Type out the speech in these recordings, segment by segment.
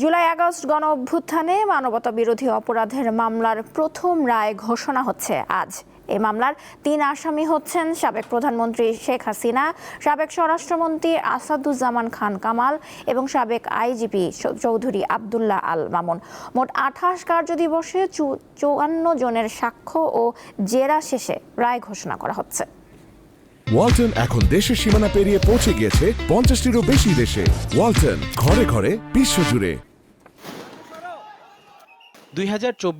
July August গণ অভ্যুত্থানে মানবতা বিরোধী অপরাধের মামলার প্রথম রায় ঘোষণা হচ্ছে আজ। এই মামলার তিন আসামি হচ্ছেন সাবেক প্রধানমন্ত্রী শেখ হাসিনা, সাবেক স্বরাষ্ট্রমন্ত্রী আসাদুজ্জামান খান কামাল এবং সাবেক আইজিপি চৌধুরী আবদুল্লাহ আল মামুন। মোট আঠাশ কার্যদিবসে চুয়ান্ন জনের সাক্ষ্য ও জেরা শেষে রায় ঘোষণা করা হচ্ছে। ওয়ালটন এখন দেশের সীমানা পেরিয়ে পৌঁছে গিয়েছে পঞ্চাশটিরও বেশি দেশে। ওয়ালটন, ঘরে ঘরে, বিশ্বজুড়ে। দুই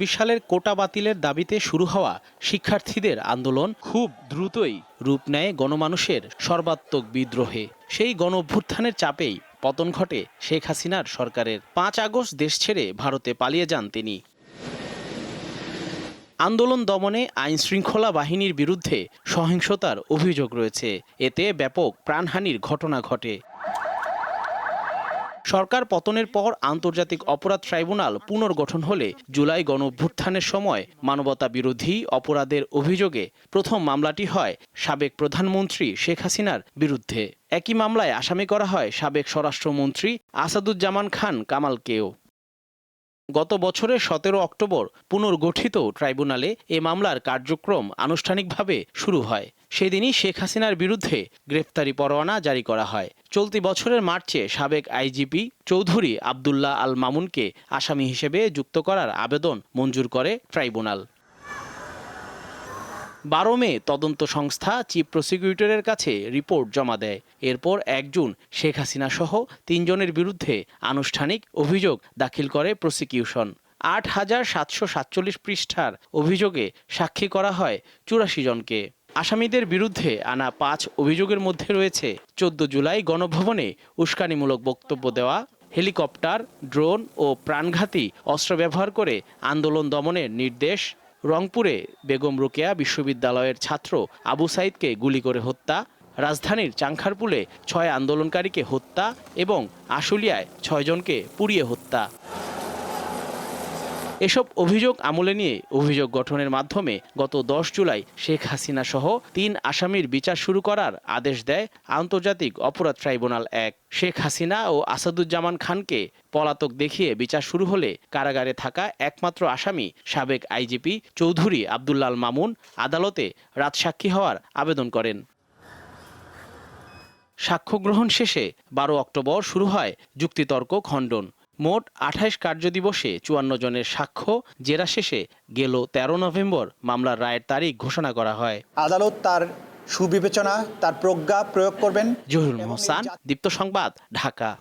সালের কোটা বাতিলের দাবিতে শুরু হওয়া শিক্ষার্থীদের আন্দোলন খুব দ্রুতই রূপ নেয় গণমানুষের সর্বাত্মক বিদ্রোহে। সেই গণ অভ্যুত্থানের চাপেই পতন ঘটে শেখ হাসিনার সরকারের। পাঁচ আগস্ট দেশ ছেড়ে ভারতে পালিয়ে যান তিনি। আন্দোলন দমনে আইন শৃঙ্খলা বাহিনীর বিরুদ্ধে সহিংসতার অভিযোগ রয়েছে। এতে ব্যাপক প্রাণহানির ঘটনা ঘটে। সরকার পতনের পর আন্তর্জাতিক অপরাধ ট্রাইব্যুনাল পুনর্গঠন হলে জুলাই গণঅভ্যুত্থানের সময় মানবতা বিরোধী অপরাধের অভিযোগে প্রথম মামলাটি হয় সাবেক প্রধানমন্ত্রী শেখ হাসিনার বিরুদ্ধে। একই মামলায় আসামি করা হয় সাবেক স্বরাষ্ট্রমন্ত্রী আসাদুজ্জামান খান কামালকেও। গত বছরের সতেরো অক্টোবর পুনর্গঠিত ট্রাইব্যুনালে এ মামলার কার্যক্রম আনুষ্ঠানিকভাবে শুরু হয়। সেদিনই শেখ হাসিনার বিরুদ্ধে গ্রেফতারি পরোয়ানা জারি করা হয়। চলতি বছরের মার্চে সাবেক আইজিপি চৌধুরী আবদুল্লাহ আল মামুনকে আসামি হিসেবে যুক্ত করার আবেদন মঞ্জুর করে ট্রাইব্যুনাল। বারো মে তদন্ত সংস্থা চিফ প্রসিকিউটরের কাছে রিপোর্ট জমা দেয়। এরপর এক জুন শেখ হাসিনা সহ তিনজনের বিরুদ্ধে আনুষ্ঠানিক অভিযোগ দাখিল করে প্রসিকিউশন। আট হাজার সাতশো সাতচল্লিশ পৃষ্ঠার অভিযোগে সাক্ষী করা হয় চুরাশি জনকে। আসামিদের বিরুদ্ধে আনা পাঁচ অভিযোগের মধ্যে রয়েছে চোদ্দ জুলাই গণভবনে উস্কানিমূলক বক্তব্য দেওয়া, হেলিকপ্টার, ড্রোন ও প্রাণঘাতী অস্ত্র ব্যবহার করে আন্দোলন দমনের নির্দেশ রংপুরে বেগম রোকেয়া বিশ্ববিদ্যালয়ের ছাত্র আবু সাইদকে গুলি করে হত্যা, রাজধানীর চাংখারপুলে ছয় আন্দোলনকারীকে হত্যা এবং আশুলিয়ায় ছয়জনকে পুড়িয়ে হত্যা। এসব অভিযোগ আমলে নিয়ে অভিযোগ গঠনের মাধ্যমে গত দশ জুলাই শেখ হাসিনা সহ তিন আসামির বিচার শুরু করার আদেশ দেয় আন্তর্জাতিক অপরাধ ট্রাইব্যুনাল এক। শেখ হাসিনা ও আসাদুজ্জামান খানকে পলাতক দেখিয়ে বিচার শুরু হলে কারাগারে থাকা একমাত্র আসামি সাবেক আইজিপি চৌধুরী আবদুল্লাল মামুন আদালতে রাজসাক্ষী হওয়ার আবেদন করেন। সাক্ষ্য গ্রহণ শেষে বারো অক্টোবর শুরু হয় যুক্তিতর্ক খণ্ডন। মোট আঠাশ কার্যদিবসে চুয়ান্ন জনের সাক্ষ্য। জেরা শেষে গেল তেরো নভেম্বর মামলার রায়ের তারিখ ঘোষণা করা হয়। আদালত তার সুবিবেচনা তার প্রজ্ঞা প্রয়োগ করবেন। জহুরুল মোহসান দীপ্ত সংবাদ ঢাকা।